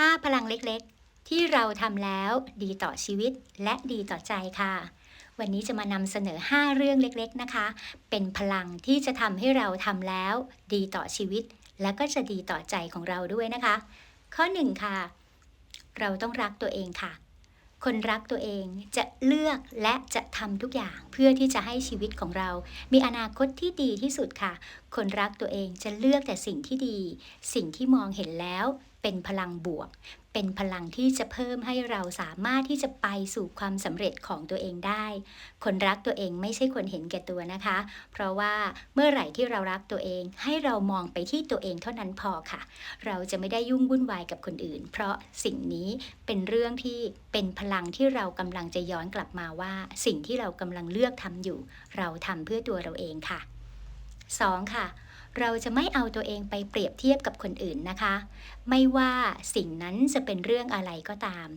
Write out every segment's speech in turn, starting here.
5 พลังเล็กๆ ที่เราทำแล้วดีต่อชีวิตและดีต่อใจค่ะ วันนี้จะมานำเสนอ 5 เรื่องเล็กๆนะคะ เป็นพลังที่จะทำให้เราทำแล้ว ดีต่อชีวิต และก็จะดีต่อใจของเราด้วยนะคะ ข้อ 1 ค่ะ เราต้องรักตัวเองค่ะ คนรักตัวเองจะเลือกและจะทำทุกอย่างเพื่อที่จะให้ชีวิตของเรา มีอนาคตที่ดีที่สุดค่ะ คนรักตัวเองจะเลือกแต่สิ่งที่ดี สิ่งที่มองเห็นแล้ว เป็นพลังบวก เป็นพลังที่จะเพิ่มให้เราสามารถที่จะไปสู่ความสำเร็จของตัวเองได้ คนรักตัวเองไม่ใช่คนเห็นแก่ตัวนะคะ เพราะว่าเมื่อไหร่ที่เรารักตัวเอง ให้เรามองไปที่ตัวเองเท่านั้นพอค่ะ เราจะไม่ได้ยุ่งวุ่นวายกับคนอื่น เพราะสิ่งนี้เป็นเรื่องที่เป็นพลังที่เรากำลังจะย้อนกลับมาว่า สิ่งที่เรากำลังเลือกทำอยู่ เราทำเพื่อตัวเราเองค่ะ 2. ค่ะ เราจะไม่เอาตัวเองไปเปรียบเทียบกับคนอื่นนะคะ ไม่ว่าสิ่งนั้นจะเป็นเรื่องอะไรก็ตาม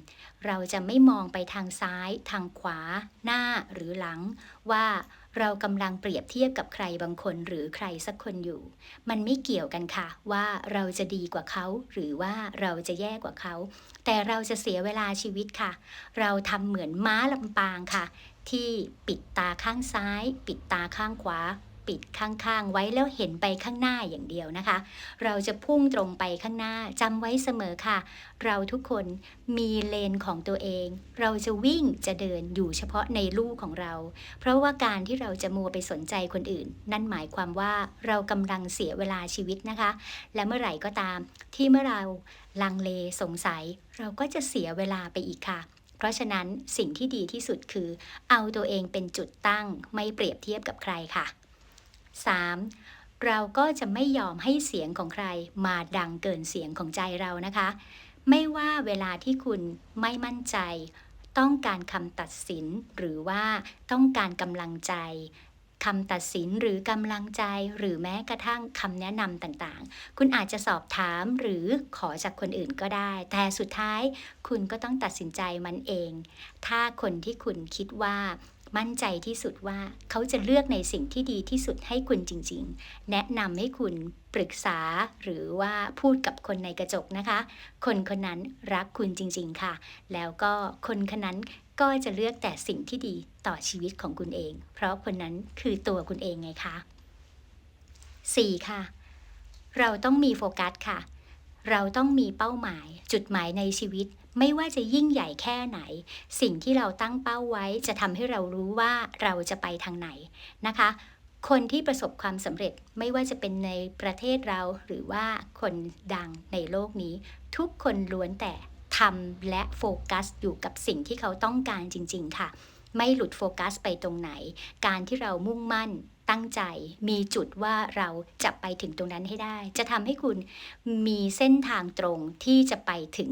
เราจะไม่มองไปทางซ้าย ทางขวา หน้าหรือหลัง ว่าเรากำลังเปรียบเทียบกับใครบางคนหรือใครสักคนอยู่ มันไม่เกี่ยวกันค่ะ ว่าเราจะดีกว่าเขา หรือว่าเราจะแย่กว่าเขา แต่เราจะเสียเวลาชีวิตค่ะ เราทำเหมือนม้าลำปางค่ะ ที่ปิดตาข้างซ้าย ปิดตาข้างขวา ปิดข้างๆ ไว้แล้วเห็นไปข้างหน้าอย่างเดียวนะคะ เราจะพุ่งตรงไปข้างหน้าจำไว้เสมอค่ะ เราทุกคนมีเลนของตัวเอง เราจะวิ่งจะเดินอยู่เฉพาะในลู่ของเรา เพราะว่าการที่เราจะมัวไปสนใจคนอื่น นั่นหมายความว่าเรากำลังเสียเวลาชีวิตนะคะ และเมื่อไหร่ก็ตาม ที่เมื่อเราลังเลสงสัย เราก็จะเสียเวลาไปอีกค่ะเพราะฉะนั้นสิ่งที่ดีที่สุดคือ เอาตัวเองเป็นจุดตั้งไม่เปรียบเทียบกับใครค่ะ 3. เราก็จะไม่ยอมให้เสียงของใครมาดังเกินเสียงของใจเรานะคะ ไม่ว่าเวลาที่คุณไม่มั่นใจ ต้องการคำตัดสินหรือว่าต้องการกำลังใจคำตัดสินหรือกำลังใจหรือแม้กระทั่งคำแนะนำต่างๆ คุณอาจจะสอบถามหรือขอจากคนอื่นก็ได้ แต่สุดท้ายคุณก็ต้องตัดสินใจมันเอง ถ้าคนที่คุณคิดว่า มั่นใจที่สุดว่าเขาจะเลือกในสิ่งที่ดีที่สุดให้คุณจริง ๆ แนะนำให้คุณปรึกษาหรือว่าพูดกับคนในกระจกนะคะ คนคนนั้นรักคุณจริง ๆ ค่ะ แล้วก็คนคนนั้นก็จะเลือกแต่สิ่งที่ดีต่อชีวิตของคุณเอง เพราะคนนั้นคือตัวคุณเองไงคะ 4. ค่ะ เราต้องมีโฟกัสค่ะ เราต้องมีเป้าหมาย จุดหมายในชีวิต ไม่ว่าจะยิ่งใหญ่แค่ไหน สิ่งที่เราตั้งเป้าไว้จะทำให้เรารู้ว่าเราจะไปทางไหนนะคะ คนที่ประสบความสำเร็จไม่ว่าจะเป็นในประเทศเราหรือว่าคนดังในโลกนี้ ทุกคนล้วนแต่ทำและโฟกัสอยู่กับสิ่งที่เขาต้องการจริง ๆ ค่ะ ไม่หลุดโฟกัสไปตรงไหน การที่เรามุ่งมั่นตั้งใจมีจุดว่าเราจะไปถึงตรงนั้นให้ได้ จะทำให้คุณมีเส้นทางตรงที่จะไปถึง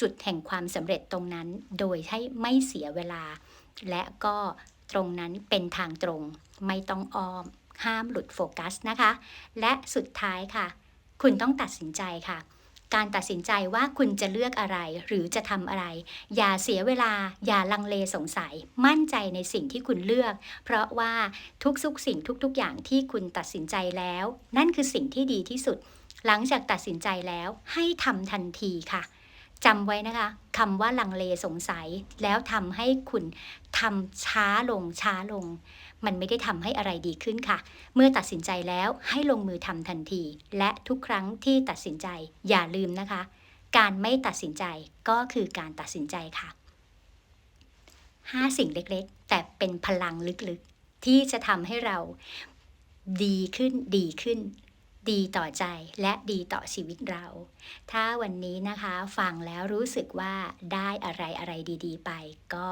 จุดแห่งความสำเร็จตรงนั้น โดยให้ไม่เสียเวลา และก็ตรงนั้นเป็นทางตรง ไม่ต้องอ้อม ห้ามหลุดโฟกัสนะคะ และสุดท้ายค่ะ คุณต้องตัดสินใจค่ะ การตัดสินใจว่าคุณจะเลือกอะไรหรือจะทำอะไร อย่าเสียเวลา อย่าลังเลสงสัย มั่นใจในสิ่งที่คุณเลือก เพราะว่าทุกสุกสิ่งทุก ๆ อย่างที่คุณตัดสินใจแล้ว นั่นคือสิ่งที่ดีที่สุด หลังจากตัดสินใจแล้วให้ทำทันทีค่ะ จำไว้นะคะคำว่าลังเลสงสัย แล้วทำให้คุณทำช้าลงช้าลง มันไม่ได้ทำให้อะไรดีขึ้นค่ะ เมื่อตัดสินใจแล้วให้ลงมือทำทันที และทุกครั้งที่ตัดสินใจ อย่าลืมนะคะ การไม่ตัดสินใจก็คือการตัดสินใจค่ะ5สิ่งเล็กๆ แต่เป็นพลังลึกๆ ที่จะทำให้เราดีขึ้นดีขึ้น ดีต่อใจและดีต่อชีวิตเรา ถ้าวันนี้นะคะฟังแล้วรู้สึกว่าได้อะไรอะไรดี ๆ ไป ก็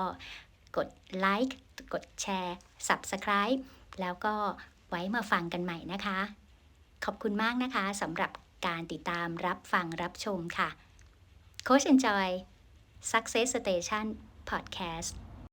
กดไลค์กดแชร์ Subscribe แล้วก็ไว้มาฟังกันใหม่นะคะ ขอบคุณมากนะคะสำหรับการติดตามรับฟังรับชมค่ะ Coach Enjoy Success Station Podcast